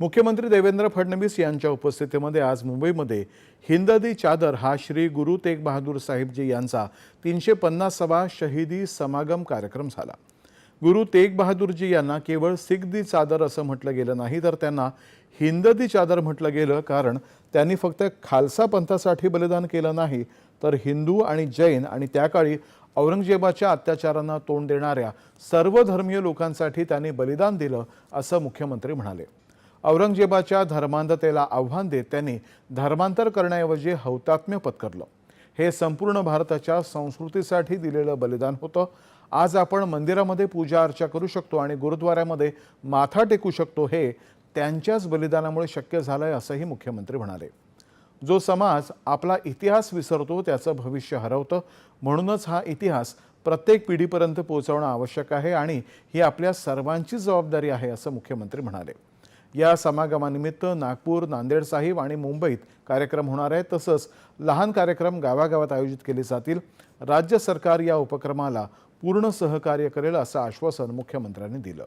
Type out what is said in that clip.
मुख्यमंत्री देवेंद्र फडणवीस यांच्या उपस्थितीमध्ये आज मुंबईमध्ये हिंददी चादर हा श्री गुरु तेग बहादूर साहिबजी यांचा तीनशे पन्नासावा शहीदी समागम कार्यक्रम झाला. गुरु तेग बहादूरजी यांना केवळ सिख चादर असं म्हटलं गेलं नाही तर त्यांना हिंददी चादर म्हटलं गेलं कारण त्यांनी फक्त खालसा पंथासाठी बलिदान केलं नाही तर हिंदू आणि जैन आणि त्या काळी औरंगजेबाच्या अत्याचारांना तोंड देणाऱ्या सर्व धर्मीय लोकांसाठी त्यांनी बलिदान दिलं असं मुख्यमंत्री म्हणाले. औरंगजेबाच्या धर्मांधतेला आव्हान देत त्यांनी धर्मांतर करण्याऐवजी हौतात्म्य पत्करलं. हे संपूर्ण भारताच्या संस्कृतीसाठी दिलेलं बलिदान होतं. आज आपण मंदिरामध्ये पूजा अर्चा करू शकतो आणि गुरुद्वाऱ्यामध्ये माथा टेकू शकतो हे त्यांच्याच बलिदानामुळे शक्य झालं आहे असंही मुख्यमंत्री म्हणाले. जो समाज आपला इतिहास विसरतो त्याचं भविष्य हरवतं. म्हणूनच हा इतिहास प्रत्येक पिढीपर्यंत पोहोचवणं आवश्यक आहे आणि ही आपल्या सर्वांची जबाबदारी आहे असं मुख्यमंत्री म्हणाले. या समागमानिमित्त नागपूर नांदेड साहिब आणि मुंबईत कार्यक्रम होणार आहे तसंच लहान कार्यक्रम गावागावात आयोजित केले जातील. राज्य सरकार या उपक्रमाला पूर्ण सहकार्य करेल असं आश्वासन मुख्यमंत्र्यांनी दिलं.